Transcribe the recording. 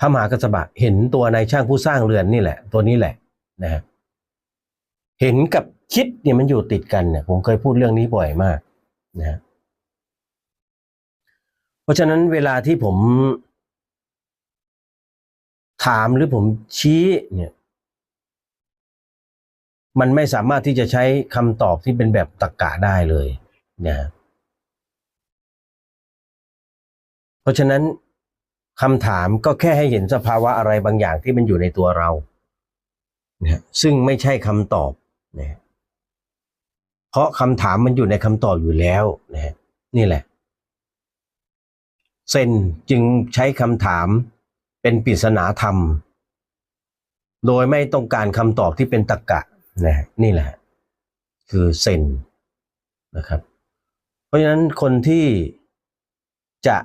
พระมหากัสสปะเห็นตัวนายช่างผู้สร้างเรือนนี่แหละ ตัวนี้แหละนะฮะเห็นกับคิดเนี่ยมันอยู่ติดกันเนี่ยผมเคยพูดเรื่องนี้บ่อยมากนะฮะเพราะฉะนั้นเวลาที่ผม ถามหรือผมชี้เนี่ย มันไม่สามารถที่จะใช้คำตอบที่เป็นแบบตรรกะได้เลยนะเพราะฉะนั้น คำถามก็แค่ให้เห็นสภาวะอะไรบางอย่างที่มันอยู่ในตัวเรานะฮะซึ่งไม่ใช่คำตอบนะเพราะคำถามมันอยู่ในคำตอบอยู่แล้วนะฮะนี่แหละเซนจึงใช้คำถามเป็นปริศนาธรรม โดยไม่ต้องการคำตอบที่เป็นตรรกะนะฮะนี่แหละ คือเซนนะครับ เพราะฉะนั้นคนที่จะ